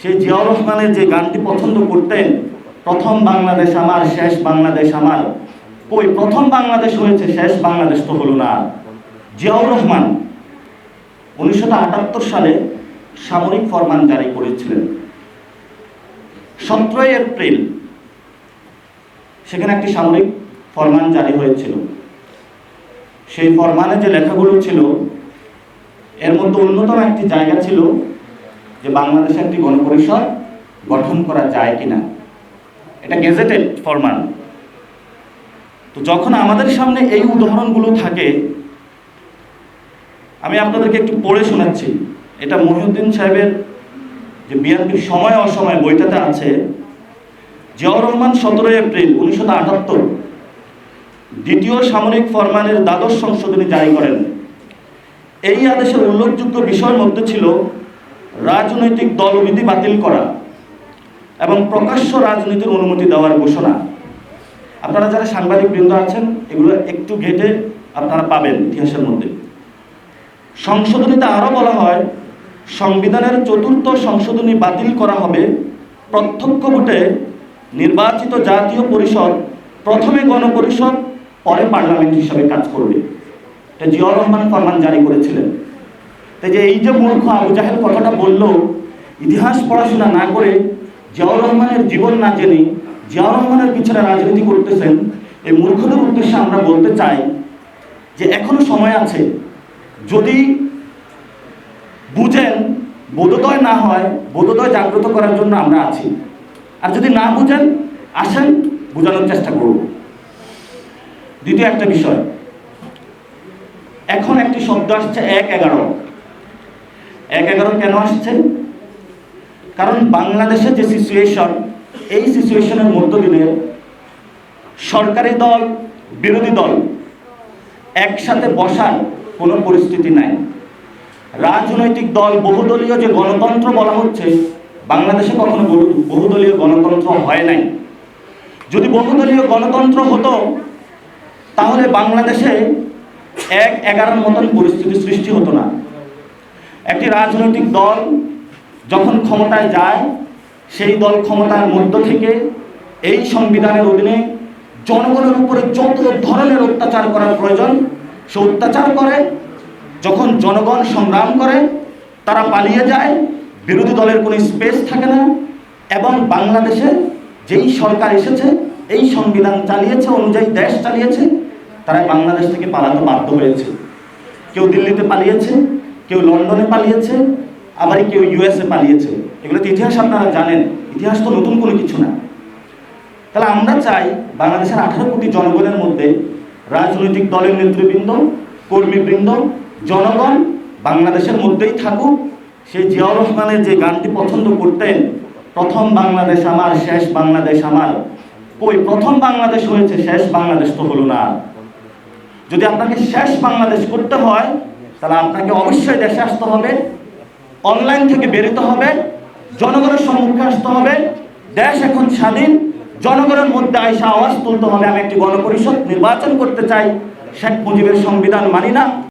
সেই জিয়াউর রহমানের যে গানটি পছন্দ করতেন, প্রথম বাংলাদেশ আমার, শেষ বাংলাদেশ আমার। ওই প্রথম বাংলাদেশ হয়েছে, শেষ বাংলাদেশ তো হলো না। জিয়াউর রহমান উনিশশো আটাত্তর সালে সামরিক ফরমান জারি করেছিলেন। সতেরোই এপ্রিল সেখানে একটি সামরিক ফরমান জারি হয়েছিল। সেই ফরমানে যে লেখাগুলো ছিল, এর মধ্যে অন্যতম একটি জায়গা ছিল যে বাংলাদেশে একটি গণপরিষদ গঠন করা যায় কিনা। এটা গেজেটেড ফরমান। তো যখন আমাদের সামনে এই উদাহরণগুলো থাকে, আমি আপনাদেরকে একটু পড়ে শোনাচ্ছি। এটা মহিউদ্দিন সাহেবের যে বিএনপির সময় অসময় বইটাতে আছে, জিয়াউর রহমান সতেরোই এপ্রিল উনিশশো আটাত্তর, দ্বিতীয় সামরিক ফরমানের দ্বাদশ সংশোধনী জারি করেন। এই আদেশের উল্লেখযোগ্য বিষয়ের মধ্যে ছিল রাজনৈতিক দলবিধি বাতিল করা এবং প্রকাশ্য রাজনীতির অনুমতি দেওয়ার ঘোষণা। আপনারা যারা সাংবাদিক বৃন্দ আছেন, এগুলো একটু ঘেটে আপনারা পাবেন ইতিহাসের মধ্যে। সংশোধনীতে আরও বলা হয়, সংবিধানের চতুর্থ সংশোধনী বাতিল করা হবে প্রত্যক্ষ ভোটে নির্বাচিত জাতীয় পরিষদ প্রথমে গণপরিষদ, পরে পার্লামেন্ট হিসাবে কাজ করবে। এটা জিয়াউর রহমান ফরমান জারি করেছিলেন। তাই যে এই যে মূর্খ আবু জাহেল কথাটা বলল, ইতিহাস পড়াশোনা না করে জিয়াউর রহমানের জীবন না জেনে জিয়াউর রহমানের পিছনে রাজনীতি করতেছেন, এই মূর্খদের উদ্দেশ্যে আমরা বলতে চাই যে এখনও সময় আছে, যদি বুঝেন বোধোদয় না হয়, বোধোদয় জাগ্রত করার জন্য আমরা আছি। আর যদি না বুঝেন, আসেন, বোঝানোর চেষ্টা করব দ্বিতীয় একটা বিষয়, এখন একটি শব্দ আসছে এক এগারো। এক এগারো কেন আসছে? কারণ বাংলাদেশের যে সিচুয়েশন এই সিচুয়েশনের মধ্য দিয়ে সরকারি দল, বিরোধী দল একসাথে বসার কোনো পরিস্থিতি নাই। রাজনৈতিক দল, বহুদলীয় যে গণতন্ত্র বলা হচ্ছে, বাংলাদেশে কখনো বহু- বহুদলীয় গণতন্ত্র হয় নাই। যদি বহুদলীয় গণতন্ত্র হতো, তাহলে বাংলাদেশে এক এগারোর মতন পরিস্থিতি সৃষ্টি হতো না। একটি রাজনৈতিক দল যখন ক্ষমতায় যায়, সেই দল ক্ষমতার মধ্য থেকে এই সংবিধানের অধীনে জনগণের উপরে যত ধরনের অত্যাচার করার প্রয়োজন, সে অত্যাচার করে। যখন জনগণ সংগ্রাম করে, তারা পালিয়ে যায়, বিরোধী দলের কোনো স্পেস থাকে না এবং বাংলাদেশে যেই সরকার এসেছে, এই সংবিধান চালিয়েছে অনুযায়ী দেশ চালিয়েছে, তারা বাংলাদেশ থেকে পালাতে বাধ্য হয়েছে। কেউ দিল্লিতে পালিয়েছে কেউ লন্ডনে পালিয়েছে, আবার কেউ ইউএসএ পালিয়েছে। এগুলো তো ইতিহাস আপনারা জানেন, ইতিহাস তো নতুন কোনো কিছু না। তাহলে আমরা চাই বাংলাদেশের আঠারো কোটি জনগণের মধ্যে রাজনৈতিক দলের নেতৃবৃন্দ, কর্মীবৃন্দ, জনগণ বাংলাদেশের মধ্যেই থাকুক। সেই জিয়াউর রহমানের যে গানটি পছন্দ করতেন, প্রথম বাংলাদেশ আমার, শেষ বাংলাদেশ আমার। কই, প্রথম বাংলাদেশ হয়েছে, শেষ বাংলাদেশ তো হলো না। যদি আপনাকে শেষ বাংলাদেশ করতে হয় তাহলে আপনাকে অবশ্যই দেশে আসতে হবে অনলাইন থেকে বেরোতে হবে, জনগণের সম্মুখে আসতে হবে, দেশ এখন স্বাধীন, জনগণের মধ্যে আইসা আওয়াজ তুলতে হবে। আমি একটি গণপরিষদ নির্বাচন করতে চাই, শেখ মুজিবের সংবিধান মানি না।